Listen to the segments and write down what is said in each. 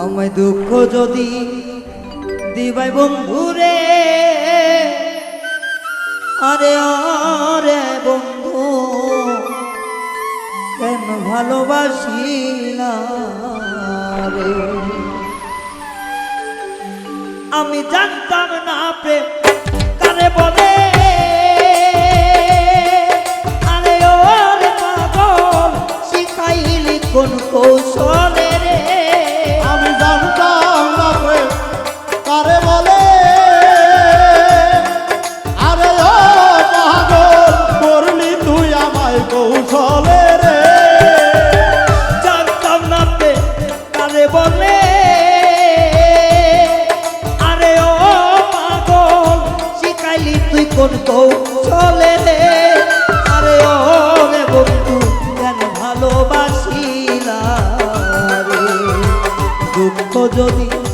আমায় দুঃখ যদি দিবাই বন্ধুরে। আরে আরে বন্ধু, কেন ভালোবাসিলা রে? আমি জানতাম না প্রেম কারে বলে। আরে, ওরে পাগল, শিখাইলি কোন কৌশলে? যদি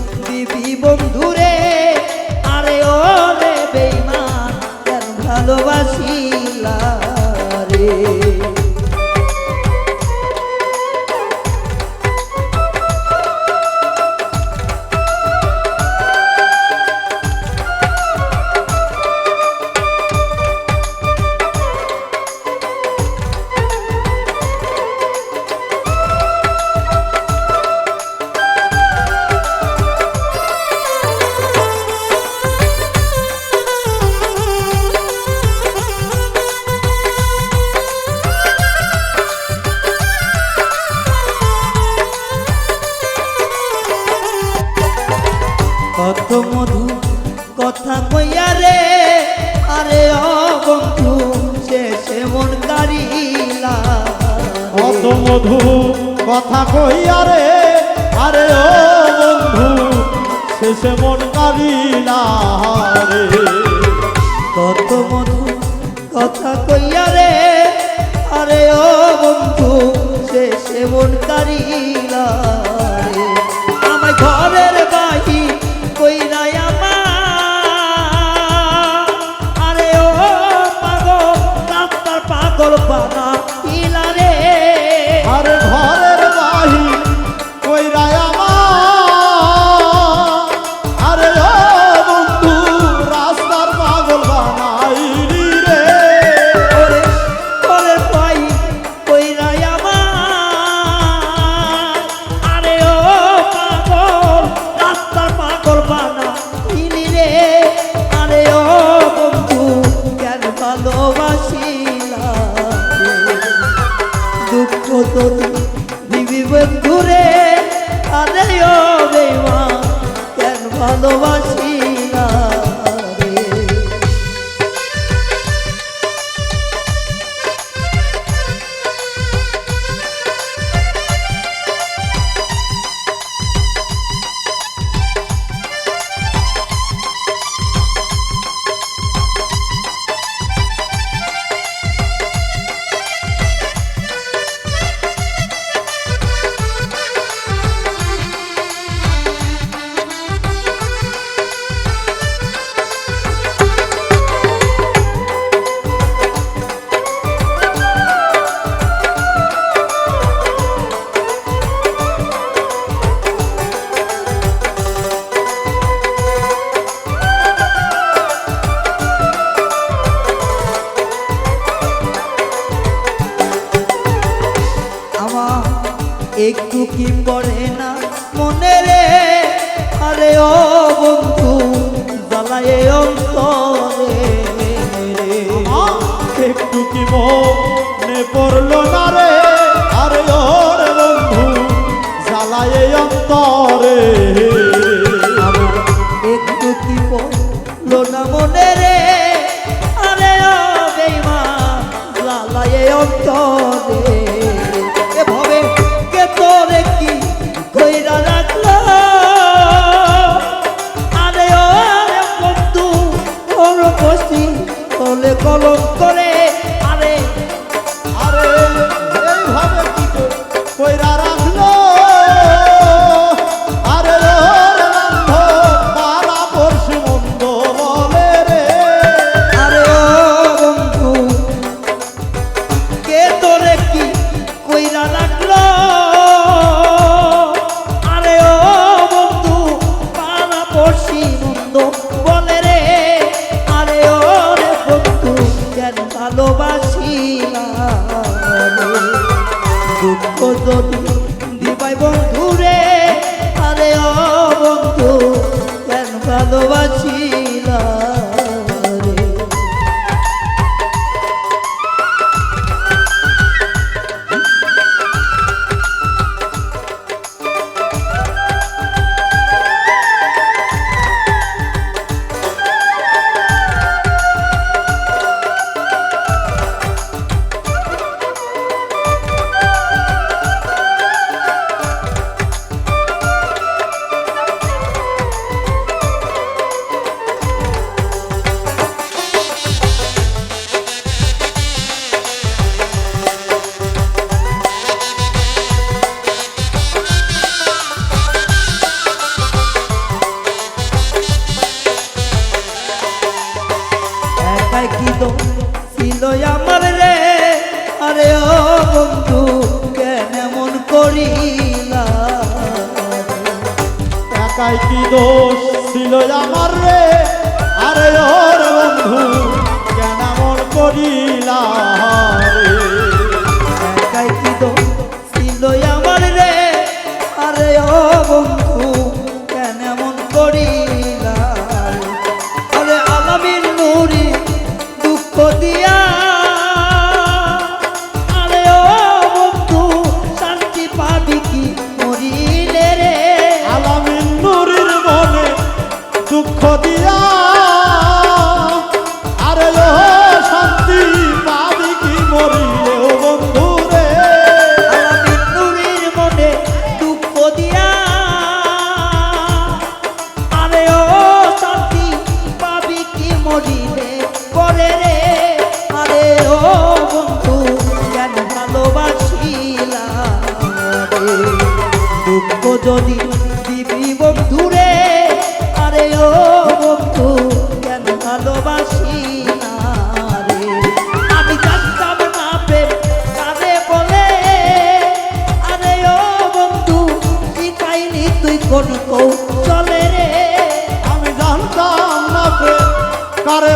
অত মধু কথা কইয়া রে, আরে ও বন্ধু, শেষে মন কারিলা রে। কত মধু কথা কইয়া রে, আরে ও বন্ধু, শেষে মন কারিলা রে। আমায় ঘরের বাহি কইরা আমার আরে ও পাগল পাগল তো দিবি বন্ধুরে আরে ও বেমা কেন ভালোবাসিলা কি পড়ে না মনে রে? আরে ও বন্ধু, জ্বালায় অন্তরে। একটু কি মনে পড়ল না রে? আরে ওর বন্ধু, জ্বালায় অন্তরে হলে দুঃখ যদি দিবাই বন্ধু। বন্ধু কেন এমন করিলা? একাই কি দোষ ছিল আমার রে? আরে ওর বন্ধু, কেন এমন করিলা? যদি দিবি বন্ধুরে, আরে ও বন্ধু, কেন ভালোবাসি কোন কৌ চলে রে? আমি জানতাম না কারে